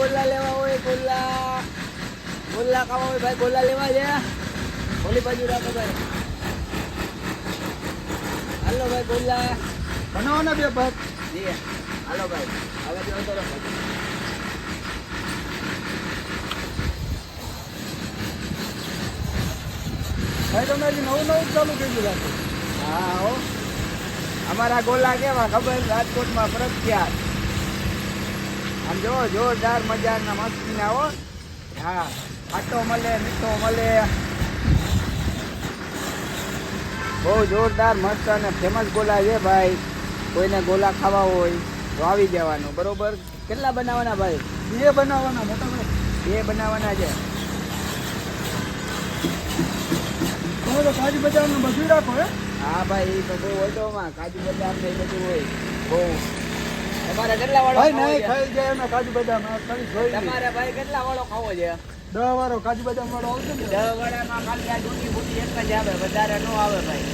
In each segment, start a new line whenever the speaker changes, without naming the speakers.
ગોલા લેવા હોય ગોલ્લા ગોલ્લા ખાવા હોય ભાઈ ગોલા લેવા છે. ઓલી બાજુ રાખો ભાઈ. હાલો ભાઈ ગોલ્લા
બનાવો ને બે ભાગ.
જી હાલો ભાઈ. હવે જો તો
ભાઈ તમે હજી નવું નવું ચાલુ થઈ ગયું
હા હો. અમારા ગોલા કેવા ખબર? રાજકોટમાં પ્રખ્યાત આમ જો જોરદાર મજાના મસ્તીના હો. હા ખાટો મળે મીઠો મળે. બહુ જોરદાર મસ્ત અને ફેમસ ગોલા છે ભાઈ. કોઈને ગોલા ખાવા હોય તો આવી જવાનું બરોબર? કેટલા બનાવવાના ભાઈ?
બે બનાવવાના મોટા ભાઈ.
બે બનાવવાના છે.
તમે તો કાજુ બદામનું બધું રાખો હે?
હા ભાઈ બધું તો બહુ હોય તો માં કાજુ બજાર ને બધું હોય. બહુ. તમારે કેટલા વાળો
ભાઈ નહીં ખાઈ જાય એમાં કાજુ બદામ આ ખાલી જોઈ
તમારે ભાઈ કેટલા વાળો ખાવો છે?
દહ વાળો કાજુ બદામ વાળો આવશે ને?
દસ વાળામાં ખાલી આ ડૂટી બૂટી એક જ આવે વધારે ન આવે ભાઈ.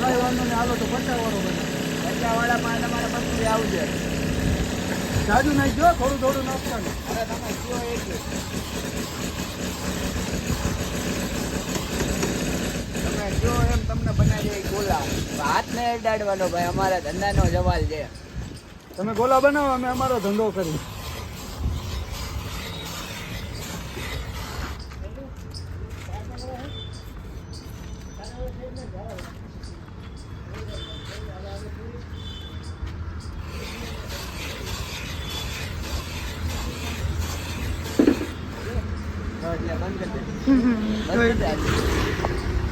કાંઈ વાંધો નહીં હાલો તો પચાસ વાળો બનાવો.
પચાસ વાળામાં તમારે બધું આવશે.
જાજુ નાખજો થોડું થોડું નાખવાનું.
અરે તમે કયો એટલું તમે જો એમ તમને બનાવી દે ગોલા. હાથ ને અડાડવાનો ભાઈ અમારા ધંધાનો જવાલ છે.
તમે ગોલા બનાવો અમે અમારો ધંધો કરી
બંધ કરી દે